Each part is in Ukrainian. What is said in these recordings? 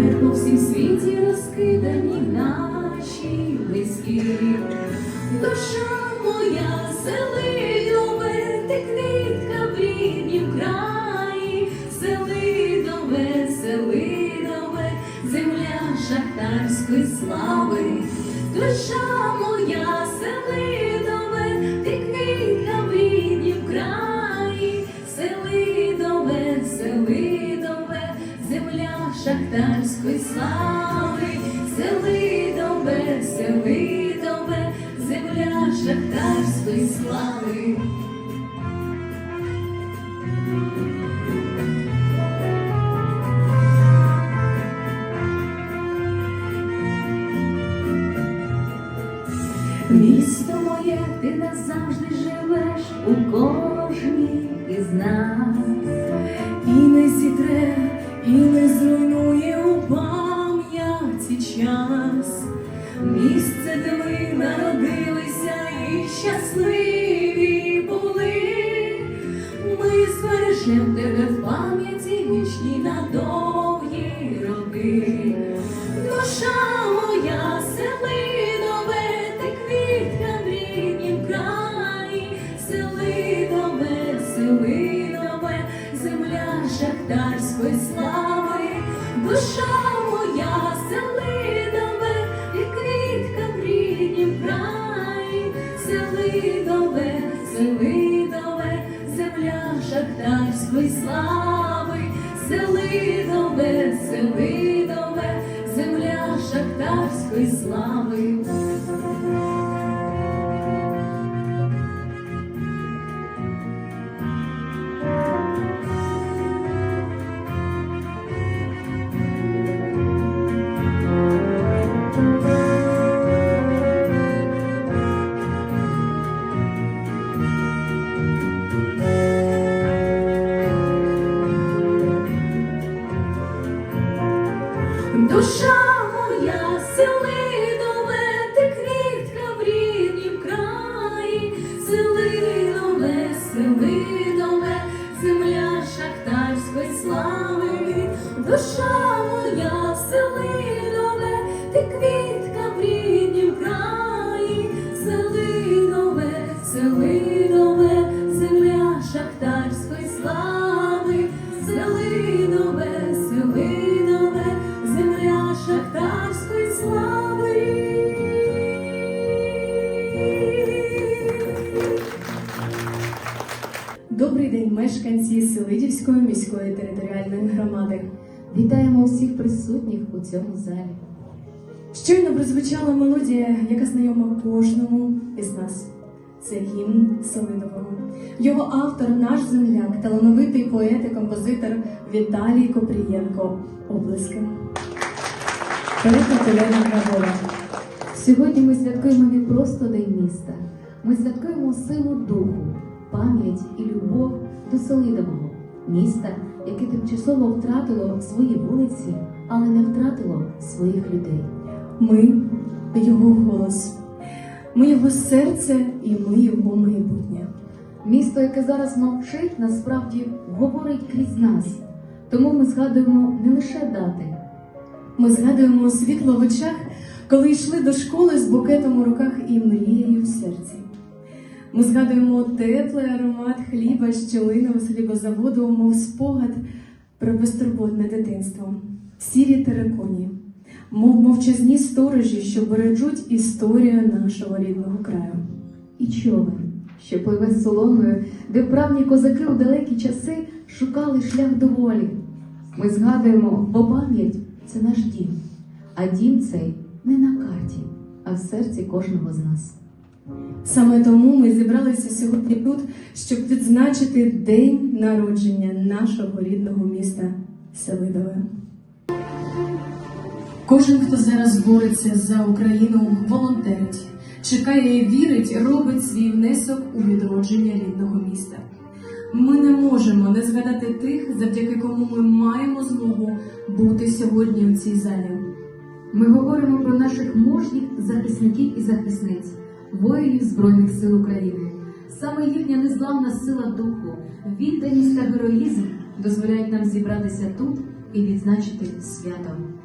тепер по всім світі розкидані наші близькі. Душа моя селидове, ти квітка в ріднім краї, селидове, селидове, земля шахтарської слави. Душа моя слави, селидове, селидове, земля шахтарської слави. Шахтарської присутніх у цьому залі. Щойно прозвучала мелодія, яка знайома кожному із нас. Це гімн Селидового. Його автор, наш земляк, талановитий поет і композитор Віталій Копрієнко. Облиски. Сьогодні ми святкуємо не просто День міста. Ми святкуємо силу духу, пам'ять і любов до Селидового, міста, яке тимчасово втратило свої вулиці, але не втратило своїх людей. Ми його голос, ми його серце і ми його майбутнє. Місто, яке зараз мовчить, насправді говорить крізь нас. Тому ми згадуємо не лише дати, Ми згадуємо світло в очах, коли йшли до школи з букетом у руках і мрією в серці. Ми згадуємо теплий аромат хліба, що линув з хлібозаводу, мов спогад про безтурботне дитинство, сірі тереконі, мов мовчазні сторожі, що бережуть історію нашого рідного краю. і човен, що пливе з соломою, де вправні козаки у далекі часи шукали шлях до волі. Ми згадуємо, бо пам'ять це наш дім, а дім цей не на карті, а в серці кожного з нас. Саме тому ми зібралися сьогодні тут, щоб відзначити день народження нашого рідного міста Селидове. Кожен, хто зараз бореться за Україну, волонтерить, чекає і вірить, робить свій внесок у відродження рідного міста. Ми не можемо не згадати тих, завдяки кому ми маємо змогу бути сьогодні у цій залі. Ми говоримо про наших мужніх захисників і захисниць, воїнів Збройних сил України. Саме їхня незламна сила духу, відданість та героїзм дозволяють нам зібратися тут і відзначити святом.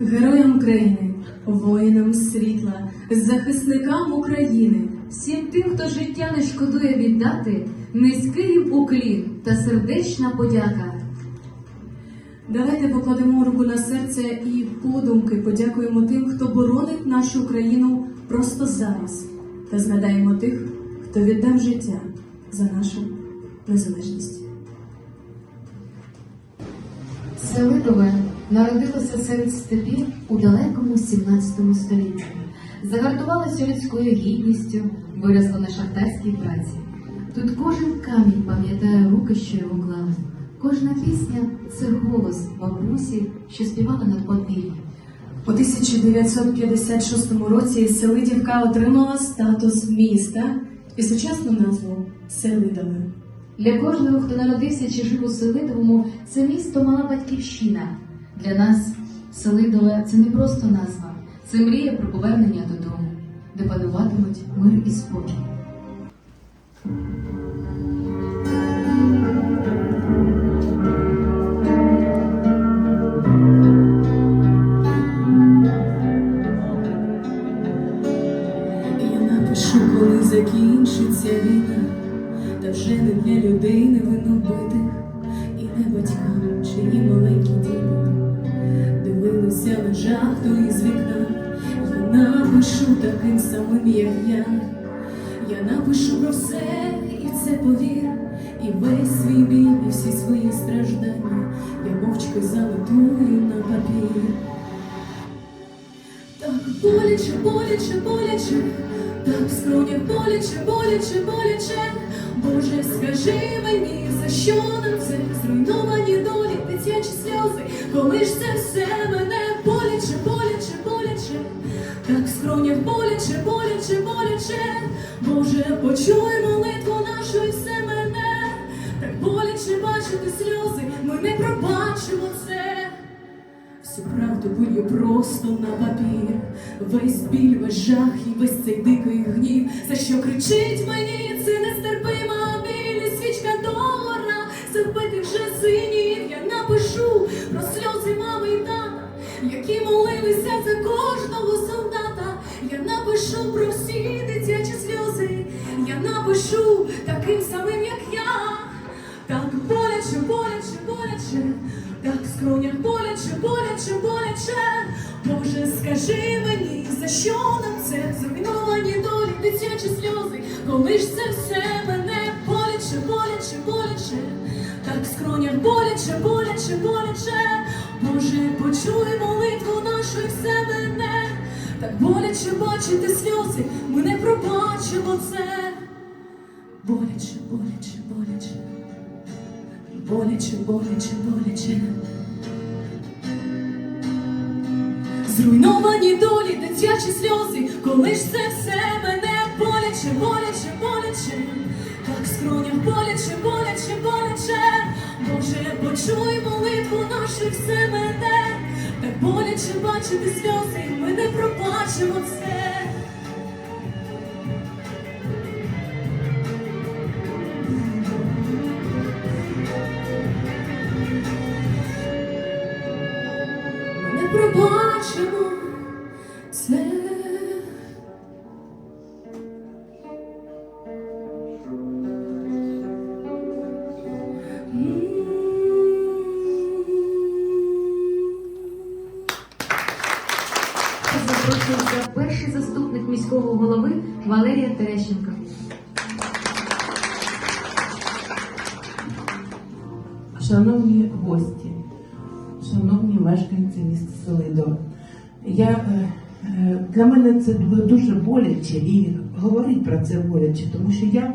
Героям України, воїнам світла, захисникам України. Всім тим, хто життя не шкодує віддати, низький уклін та сердечна подяка. Давайте покладемо руку на серце і подумки подякуємо тим, хто боронить нашу країну просто зараз, та згадаємо тих, хто віддав життя за нашу незалежність. Селидове народилося серед степів у далекому 17 столітті. Загартувалося людською гідністю, виросло на шахтарській праці. Тут кожен камінь пам'ятає руки, що його клали. Кожна пісня це голос бабусі, що співала над подвір'ям. У 1956 році Селидівка отримала статус міста і сучасну назву Селидове. Для кожного, хто народився чи жив у Селидовому, це місто мала батьківщина. Для нас Селидове це не просто назва, це мрія про повернення додому, де пануватимуть мир і спокій. Напишу, коли закінчиться війна, та вже не для людей невиннобитих, і не батькам, чиї маленькі діти дивилися на жахту із вікна. Я напишу таким самим, як я. Я напишу про все і це повір, і весь свій біль, і всі свої страждання. Я мовчки занотую на папір. Так боляче, боляче, боляче, так в скронях боляче, боляче, боляче. Боже, скажи мені, за що нам це дитячі коли ж це все мене боляче, боляче, боляче, так скронях боляче, боляче, боляче. Боже, почуй молитву нашу і все мене, так боляче бачити сльози, ми не пробачимо це. Всю правду вилью просто на папір, весь біль, весь жах і весь цей дикий гнів, за що кричить мені, це нестерпима біль, свічка долара, забитих вже синів, я напишу про сльози мами і тата, які молилися за кожного солдата. Я напишу про всі дитячі сльози, я напишу таким самим, як я. Так боляче, боляче, боляче, так скронях боляче, боляче, боляче. Боже, скажи мені, за що нам це зруйновані долі, дитячі сльози, коли ж це все мене боляче, боляче, боляче, скронях боляче, боляче, боляче. Боже, почуй молитву нашу і все мене, так боляче бачити сльози, ми не пробачимо це. Боляче, боляче, боляче. Боляче, боляче, боляче. Зруйновані долі, дитячі сльози, коли ж це все мене молитву все мене, так боляче бачити сльози, ми не пробачимо це. Валерія Терещенко. Шановні гості, шановні мешканці міста Селидо, я, е, е, для мене це дуже боляче і говорить про це боляче, тому що я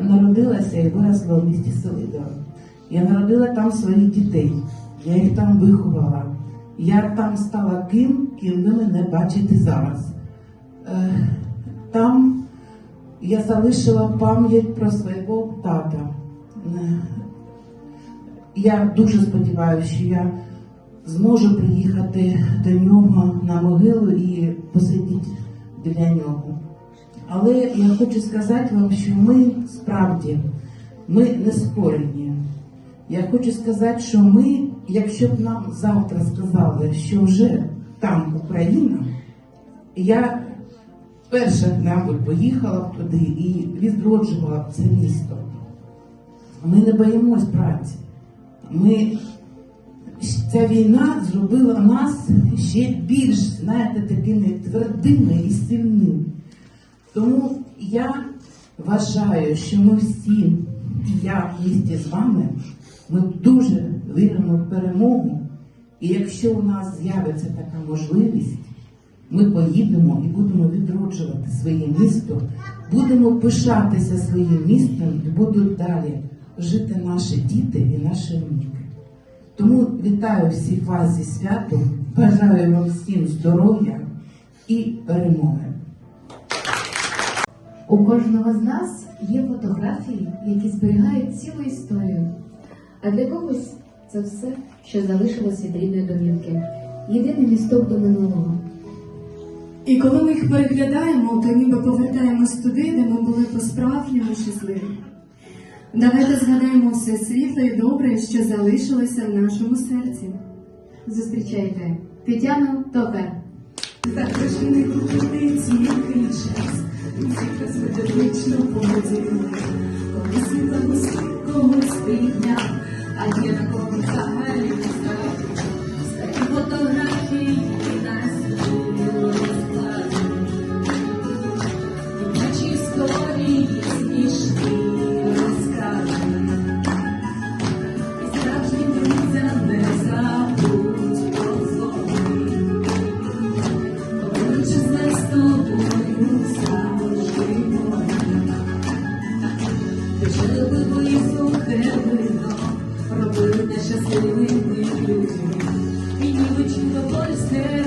народилася і виросла в місті Селидо. Я народила там своїх дітей, я їх там виховала. Я там стала ким, ким ви мене бачите зараз. Там я залишила пам'ять про свого тата, е, я дуже сподіваюся, що я зможу приїхати до нього на могилу і посидіти біля нього. Але я хочу сказати вам, що ми справді ми не створені. Я хочу сказати, що ми, якщо б нам завтра сказали, що вже там Україна, я перша, мабуть, поїхала б туди і відроджувала б це місто. Ми не боїмось праці. Ми ця війна зробила нас ще більш, знаєте, такими твердими і сильними. Тому я вважаю, що ми всі, і я місті з вами, ми дуже віримо в перемогу. І якщо у нас з'явиться така можливість, ми поїдемо і будемо відроджувати своє місто, будемо пишатися своїм містом і будуть далі жити наші діти і наші онуки. Тому вітаю всіх вас зі святом, бажаю вам всім здоров'я і перемоги. У кожного з нас є фотографії, які зберігають цілу історію. А для когось це все, що залишилось від рідної домівки. Єдиний місток до минулого. І коли ми їх переглядаємо, то ніби повертаємось туди, де ми були по-справжньому щасливі. Давайте згадаємо все світле і добре, що залишилося в нашому серці. Зустрічайте Тетяну Токар. Також не купити тільки час, тільки звичайно поводили, коли світло когось підняв, а є на кого взагалі не the voice there.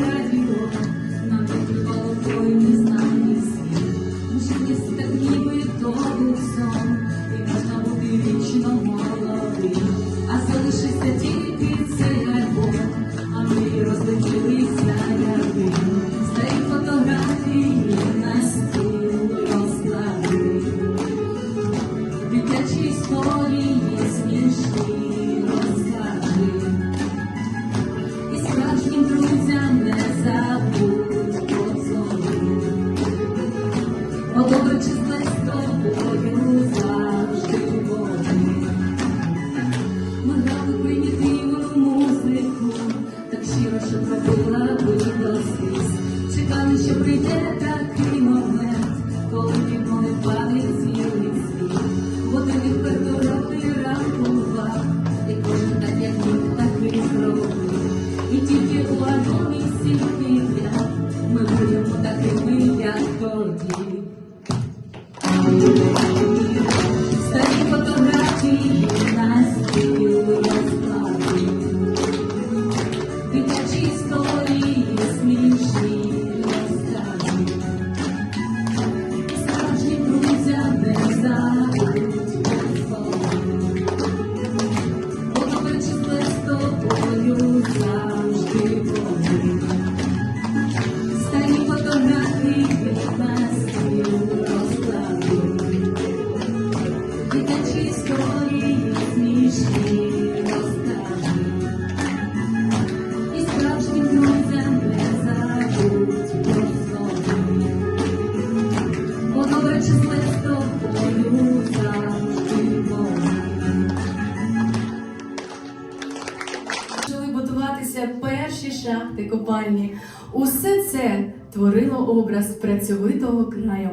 Шахти копальні. Усе це творило образ працьовитого краю.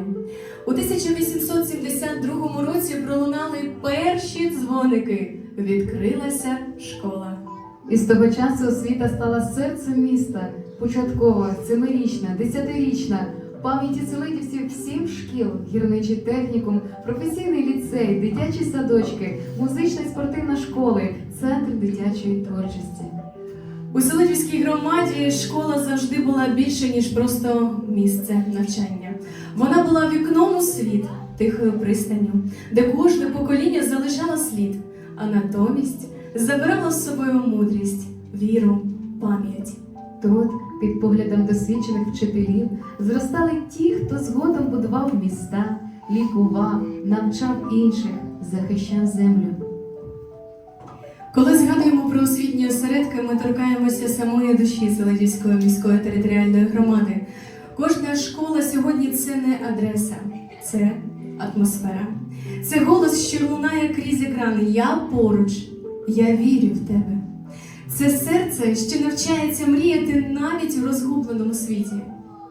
У 1872 році пролунали перші дзвоники. Відкрилася школа. І з того часу освіта стала серцем міста. Початкова, семирічна, десятирічна. Пам'яті селидівців сім шкіл, гірничий технікум, професійний ліцей, дитячі садочки, музична і спортивна школи, центр дитячої творчості. У Селидівській громаді школа завжди була більше, ніж просто місце навчання. Вона була вікном у світ, тихою пристанню, де кожне покоління залишало слід, а натомість забирало з собою мудрість, віру, пам'ять. Тут, під поглядом досвідчених вчителів, зростали ті, хто згодом будував міста, лікував, навчав інших, захищав землю. Коли згадуємо про освітні осередки, ми торкаємося самої душі Селидівської міської територіальної громади. Кожна школа сьогодні це не адреса, це атмосфера. Це голос, що лунає крізь екран. Я поруч, я вірю в тебе. Це серце, що навчається мріяти навіть у розгубленому світі.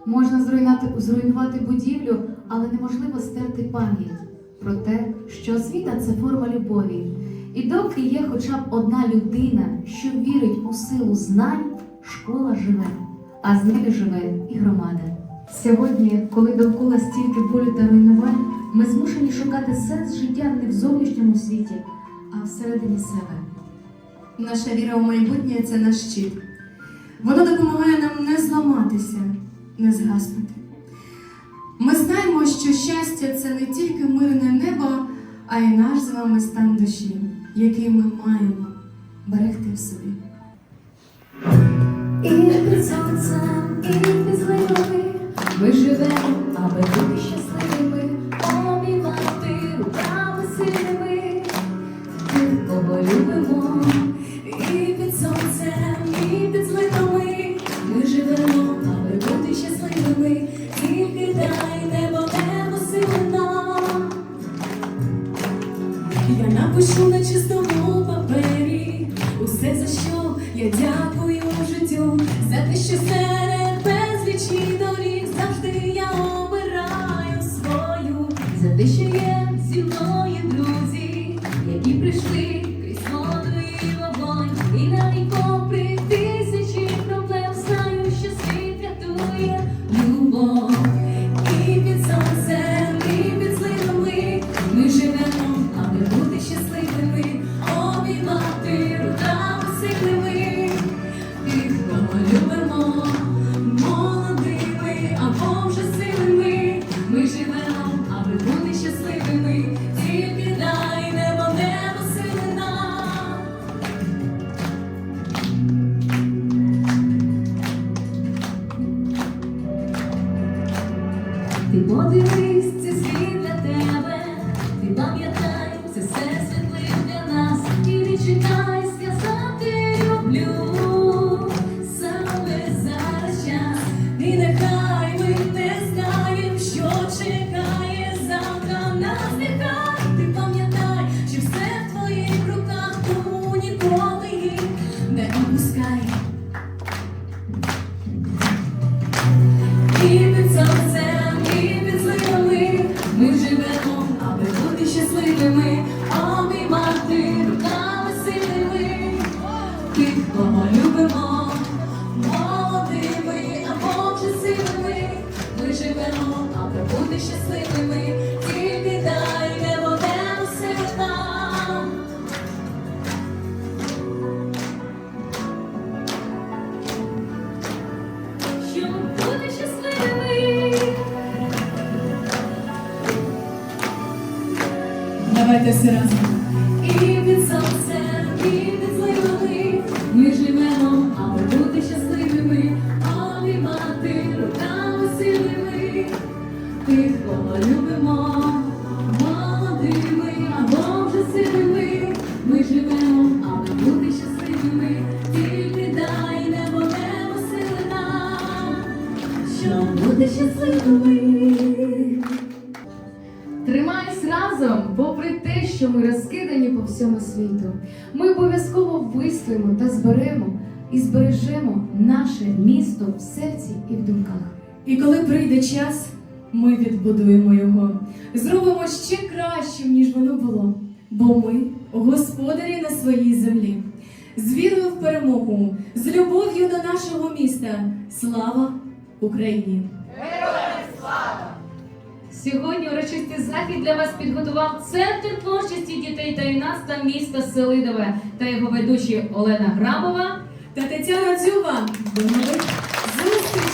Можна зруйнати, зруйнувати будівлю, але неможливо стерти пам'ять про те, що освіта це форма любові. І доки є хоча б одна людина, що вірить у силу знань, школа живе, а з нею живе і громада. Сьогодні, коли довкола стільки болю та руйнувань, ми змушені шукати сенс життя не в зовнішньому світі, а всередині себе. Наша віра у майбутнє це наш щит. Воно допомагає нам не зламатися, не згаснути. Ми знаємо, що щастя це не тільки мирне небо, а й наш з вами стан душі, який ми маємо берегти в собі. І під сонцем, і під зливами ми живемо, аби бути Давайте все разом. Обов'язково та зберемо і збережемо наше місто в серці і в думках. І коли прийде час, ми відбудуємо його, зробимо ще кращим, ніж воно було. Бо ми господарі на своїй землі. З вірою в перемогу, з любов'ю до нашого міста. Слава Україні! Сьогодні урочистий захід для вас підготував Центр творчості дітей та юнацтва міста Селидове та його ведучі Олена Грабова Та Тетяна Дзюба. До нових зустрічей!